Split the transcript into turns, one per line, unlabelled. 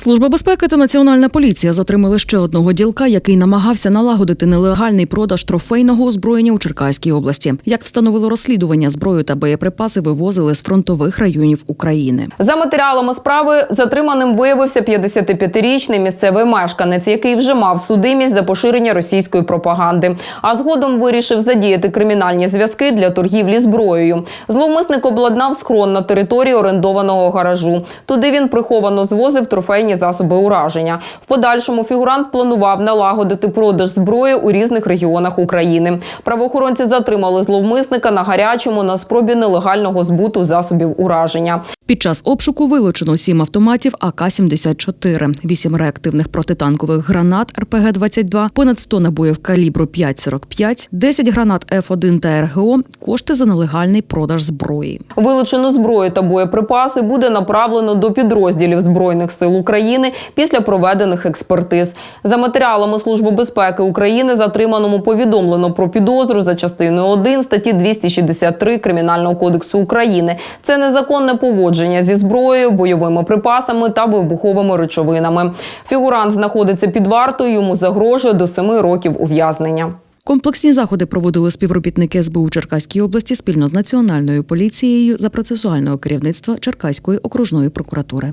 Служба безпеки та національна поліція затримали ще одного ділка, який намагався налагодити нелегальний продаж трофейного озброєння у Черкаській області. Як встановило розслідування, зброю та боєприпаси вивозили з фронтових районів України.
За матеріалами справи затриманим виявився 55-річний місцевий мешканець, який вже мав судимість за поширення російської пропаганди. А згодом вирішив задіяти кримінальні зв'язки для торгівлі зброєю. Зловмисник обладнав схрон на території орендованого гаражу. Туди він приховано звозив трофейні засоби ураження. В подальшому фігурант планував налагодити продаж зброї у різних регіонах України. Правоохоронці затримали зловмисника на гарячому на спробі нелегального збуту засобів ураження.
Під час обшуку вилучено сім автоматів АК-74, вісім реактивних протитанкових гранат РПГ-22, понад 100 набоїв калібру 5,45, 10 гранат Ф1 та РГО, кошти за нелегальний продаж зброї.
Вилучену зброю та боєприпаси буде направлено до підрозділів Збройних сил України після проведених експертиз. За матеріалами Служби безпеки України затриманому повідомлено про підозру за частиною 1 статті 263 Кримінального кодексу України. Це незаконне поводження зі зброєю, бойовими припасами та вибуховими речовинами. Фігурант знаходиться під вартою. Йому загрожує до семи років ув'язнення.
Комплексні заходи проводили співробітники СБУ Черкаській області спільно з національною поліцією за процесуального керівництва Черкаської окружної прокуратури.